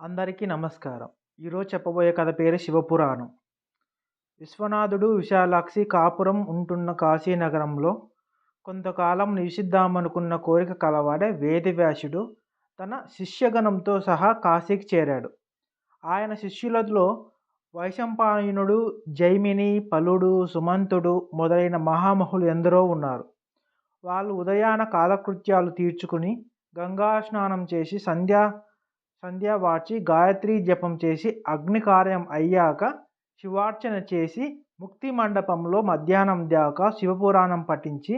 అందరికీ నమస్కారం. ఈరోజు చెప్పబోయే కథ పేరు శివపురాణం. విశ్వనాథుడు విశాలాక్షి కాపురం ఉంటున్న కాశీనగరంలో కొంతకాలం నివసిద్దామనుకున్న కోరిక కలవాడే వేదవ్యాసుడు తన శిష్యగణంతో సహా కాశీకి చేరాడు. ఆయన శిష్యులలో వైశంపాయనుడు జైమిని పలుడు సుమంతుడు మొదలైన మహామహులు ఎందరో ఉన్నారు. వాళ్ళు ఉదయాన కాలకృత్యాలు తీర్చుకుని గంగా స్నానం చేసి సంధ్యా సంధ్య వార్చి గాయత్రి జపం చేసి అగ్ని కార్యం అయ్యాక శివార్చన చేసి ముక్తి మండపంలో మధ్యాహ్నం దాకా శివపురాణం పఠించి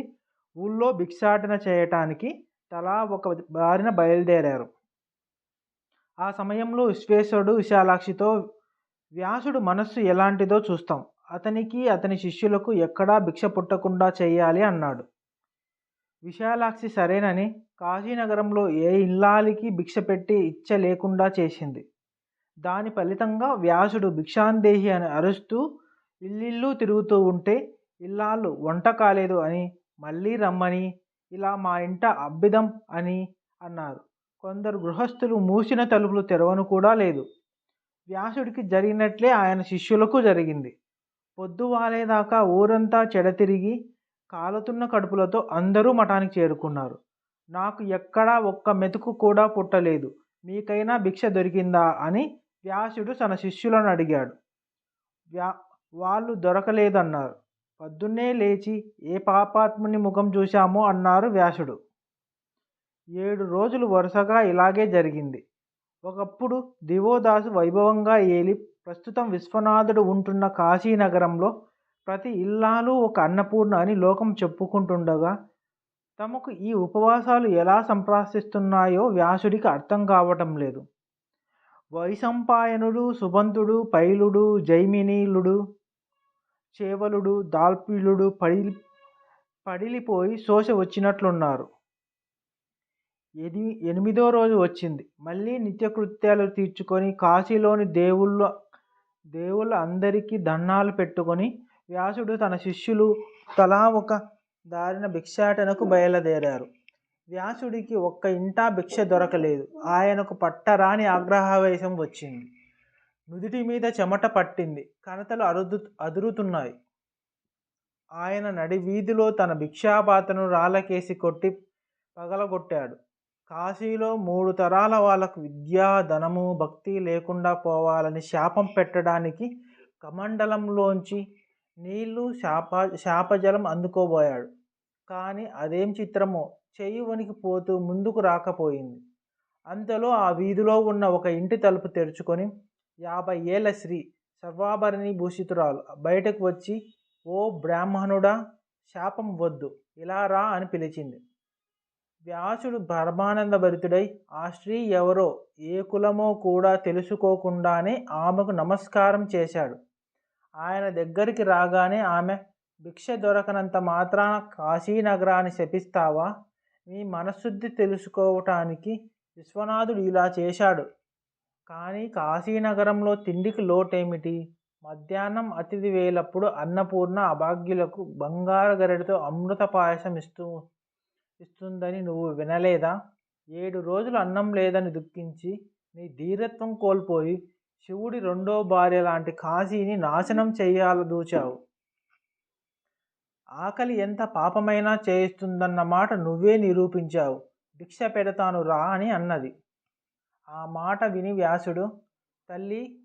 ఊళ్ళో భిక్షాటన చేయటానికి తలా ఒక బారిన బయలుదేరారు. ఆ సమయంలో విశ్వేశ్వరుడు విశాలాక్షితో వ్యాసుడు మనస్సు ఎలాంటిదో చూస్తాం. అతనికి అతని శిష్యులకు ఎక్కడా భిక్ష పుట్టకుండా చేయాలి అన్నాడు. విశాలాక్షి సరేనని కాశీనగరంలో ఏ ఇల్లాలికి భిక్ష పెట్టి ఇచ్చ లేకుండా చేసింది. దాని ఫలితంగా వ్యాసుడు భిక్షాందేహి అని అరుస్తూ ఇల్లిల్లు తిరుగుతూ ఉంటే ఇల్లాళ్ళు వంట కాలేదు అని మళ్ళీ రమ్మని ఇలా మా ఇంట అబ్బిదం అని అన్నారు. కొందరు గృహస్థులు మూసిన తలుపులు తెరవను కూడా లేదు. వ్యాసుడికి జరిగినట్లే ఆయన శిష్యులకు జరిగింది. పొద్దు వాలేదాకా ఊరంతా చెడతిరిగి కాలుతున్న కడుపులతో అందరూ మఠానికి చేరుకున్నారు. నాకు ఎక్కడా ఒక్క మెతుకు కూడా పుట్టలేదు. మీకైనా భిక్ష దొరికిందా అని వ్యాసుడు తన శిష్యులను అడిగాడు. వ్యా వాళ్ళు దొరకలేదన్నారు. పొద్దున్నే లేచి ఏ పాపాత్ముని ముఖం చూశామో అన్నారు వ్యాసుడు. ఏడు రోజులు వరుసగా ఇలాగే జరిగింది. ఒకప్పుడు దివోదాసు వైభవంగా ఏలి ప్రస్తుతం విశ్వనాథుడు ఉంటున్న కాశీనగరంలో ప్రతి ఇల్లాలు ఒక అన్నపూర్ణ అని లోకం చెప్పుకుంటుండగా తమకు ఈ ఉపవాసాలు ఎలా సంప్రాసిస్తున్నాయో వ్యాసుడికి అర్థం కావటం లేదు. వైసంపాయనుడు సుబంతుడు పైలుడు జైమినీలుడు చేవలుడు దాల్పిలుడు పడి పడిలిపోయి శోష వచ్చినట్లున్నారు. ఎది ఎనిమిదో రోజు వచ్చింది. మళ్ళీ నిత్యకృత్యాలు తీర్చుకొని కాశీలోని దేవుళ్ళ దేవుళ్ళ అందరికీ దండాలు పెట్టుకొని వ్యాసుడు తన శిష్యులు తలా ఒక దారిన భిక్షాటనకు బయలుదేరారు. వ్యాసుడికి ఒక్క ఇంటా భిక్ష దొరకలేదు. ఆయనకు పట్టరాని ఆగ్రహావేశం వచ్చింది. నుదుటి మీద చెమట పట్టింది. కనతలు అరుదు అదురుతున్నాయి. ఆయన నడి వీధిలో తన భిక్షాపాతను రాళ్ళకేసి కొట్టి పగలగొట్టాడు. కాశీలో మూడు తరాల వాళ్ళకు విద్యా ధనము భక్తి లేకుండా పోవాలని శాపం పెట్టడానికి కమండలంలోంచి నీళ్ళు శాప శాపజలం అందుకోబోయాడు. కానీ అదేం చిత్రమో చెయ్యి వణికిపోతూ ముందుకు రాకపోయింది. అంతలో ఆ వీధిలో ఉన్న ఒక ఇంటి తలుపు తెరుచుకొని యాభై ఏళ్ళ శ్రీ సర్వాభరణి భూషితురాలు బయటకు వచ్చి ఓ బ్రాహ్మణుడా శాపం వద్దు ఇలా రా అని పిలిచింది. వ్యాసుడు పరమానంద భరితుడై ఆ స్త్రీ ఎవరో ఏ కులమో కూడా తెలుసుకోకుండానే ఆమెకు నమస్కారం చేశాడు. ఆయన దగ్గరికి రాగానే ఆమె భిక్ష దొరకనంత మాత్రాన కాశీనగరాన్ని శపిస్తావా? మీ మనశుద్ధి తెలుసుకోవటానికి విశ్వనాథుడు ఇలా చేశాడు. కానీ కాశీనగరంలో తిండికి లోటేమిటి? మధ్యాహ్నం అతిథి వేలప్పుడు అన్నపూర్ణ అభాగ్యులకు బంగారు గరెడితో అమృత పాయసం ఇస్తూ ఇస్తుందని నువ్వు వినలేదా? ఏడు రోజులు అన్నం లేదని దుఃఖించి నీ ధీరత్వం కోల్పోయి శివుడి రెండో భార్య లాంటి కాశీని నాశనం చేయాలదూచావు ఆకలి ఎంత పాపమైనా చేయిస్తుందన్న మాట నువ్వే నిరూపించావు. భిక్ష పెడతాను రా అని అన్నది. ఆ మాట విని వ్యాసుడు తల్లి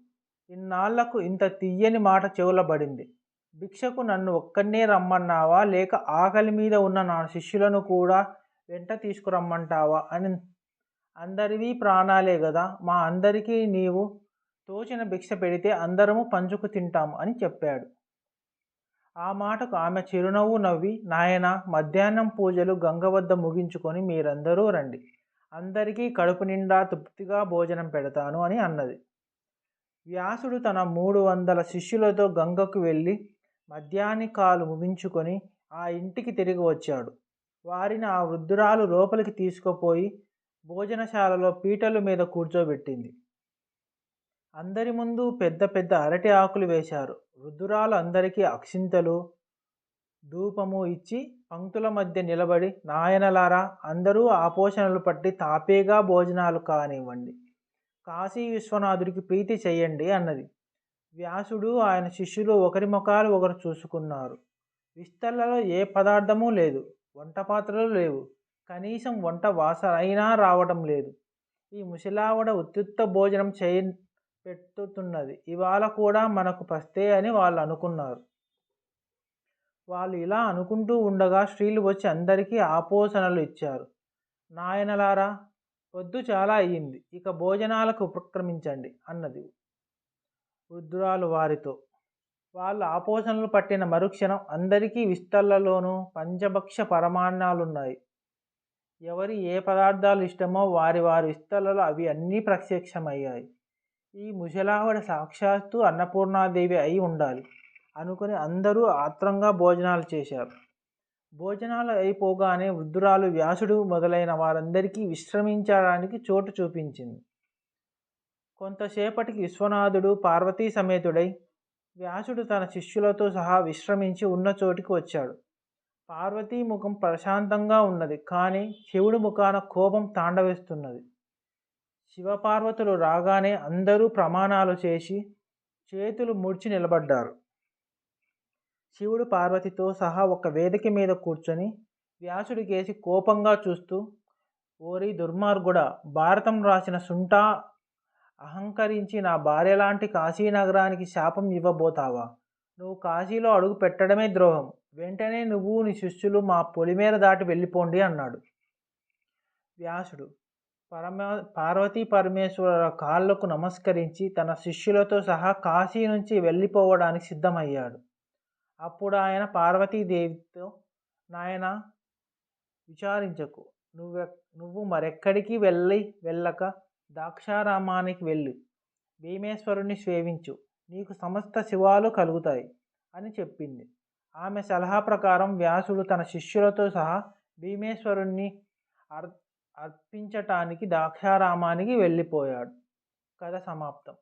ఇన్నాళ్ళకు ఇంత తీయని మాట చెవులబడింది. భిక్షకు నన్ను ఒక్కనే రమ్మన్నావా? లేక ఆకలి మీద ఉన్న నా శిష్యులను కూడా వెంట తీసుకురమ్మంటావా? అని అందరివి ప్రాణాలే కదా మా అందరికీ నీవు తోచిన భిక్ష పెడితే అందరము పంచుకు తింటాం అని చెప్పాడు. ఆ మాటకు ఆమె చిరునవ్వు నవ్వి నాయన మధ్యాహ్నం పూజలు గంగ వద్ద ముగించుకొని మీరందరూ రండి. అందరికీ కడుపు నిండా తృప్తిగా భోజనం పెడతాను అని అన్నది. వ్యాసుడు తన మూడు వందల శిష్యులతో గంగకు వెళ్ళి మధ్యాహ్నికాలు ముగించుకొని ఆ ఇంటికి తిరిగి వచ్చాడు. వారిని ఆ వృద్ధురాలు లోపలికి తీసుకుపోయి భోజనశాలలో పీటల మీద కూర్చోబెట్టింది. అందరి ముందు పెద్ద పెద్ద అరటి ఆకులు వేశారు. వృద్ధురాలు అందరికీ అక్షింతలు ధూపము ఇచ్చి పంక్తుల మధ్య నిలబడి నాయనలారా అందరూ ఆపోషణలు పట్టి తాపేగా భోజనాలు కానివ్వండి. కాశీ విశ్వనాథుడికి ప్రీతి చెయ్యండి అన్నది. వ్యాసుడు ఆయన శిష్యులు ఒకరి ముఖాలు ఒకరు చూసుకున్నారు. విస్తళ్ళలో ఏ పదార్థమూ లేదు వంట పాత్రలు లేవు. కనీసం వంట వాసన అయినా రావడం లేదు. ఈ ముసలావిడ ఉత్యుత్త భోజనం చేయ పెట్టుతున్నది. ఇవాళ కూడా మనకు పస్తే అని వాళ్ళు అనుకున్నారు. వాళ్ళు ఇలా అనుకుంటూ ఉండగా స్త్రీలు వచ్చి అందరికీ ఆపోసనలు ఇచ్చారు. నాయనలారా పొద్దు చాలా అయ్యింది. ఇక భోజనాలకు ఉపక్రమించండి అన్నది వృద్ధురాలు వారితో. వాళ్ళు ఆపోసనలు పట్టిన మరుక్షణం అందరికీ విస్తళ్ళలోనూ పంచభక్ష పరమాణాలున్నాయి ఎవరి ఏ పదార్థాలు ఇష్టమో వారి వారి విస్తళ్ళలో అవి అన్నీ ప్రత్యక్షమయ్యాయి. ఈ ముసలావిడ సాక్షాత్తు అన్నపూర్ణాదేవి అయి ఉండాలి అనుకుని అందరూ ఆత్రంగా భోజనాలు చేశారు. భోజనాలు అయిపోగానే వృద్ధురాలు వ్యాసుడు మొదలైన వారందరికీ విశ్రమించడానికి చోటు చూపించింది. కొంతసేపటికి విశ్వనాథుడు పార్వతీ సమేతుడై వ్యాసుడు తన శిష్యులతో సహా విశ్రమించి ఉన్న చోటికి వచ్చాడు. పార్వతీ ముఖం ప్రశాంతంగా ఉన్నది కానీ శివుడి ముఖాన కోపం తాండవేస్తున్నది. శివపార్వతులు రాగానే అందరూ ప్రమాణాలు చేసి చేతులు ముడిచి నిలబడ్డారు. శివుడు పార్వతితో సహా ఒక వేదిక మీద కూర్చొని వ్యాసుడికేసి కోపంగా చూస్తూ ఓరి దుర్మార్గుడా భారతం రాసిన సుంటా అహంకరించి నా భార్యలాంటి కాశీనగరానికి శాపం ఇవ్వబోతావా? నువ్వు కాశీలో అడుగు పెట్టడమే ద్రోహం. వెంటనే నువ్వు నీ శిష్యులు మా పొలిమేర దాటి వెళ్ళిపోండి అన్నాడు వ్యాసుడు. పరమ పార్వతీ పరమేశ్వరుల కాళ్ళకు నమస్కరించి తన శిష్యులతో సహా కాశీ నుంచి వెళ్ళిపోవడానికి సిద్ధమయ్యాడు. అప్పుడు ఆయన పార్వతీదేవితో నాయన విచారించకు. నువ్వె నువ్వు మరెక్కడికి వెళ్ళి వెళ్ళక దాక్షారామానికి వెళ్ళు. భీమేశ్వరుని సేవించు. నీకు సమస్త శివాలు కలుగుతాయి అని చెప్పింది. ఆమె సలహా ప్రకారం వ్యాసుడు తన శిష్యులతో సహా భీమేశ్వరుణ్ణి అర్ అర్పించటానికి దాక్షారామానికి వెళ్ళిపోయాడు. కథ సమాప్తం.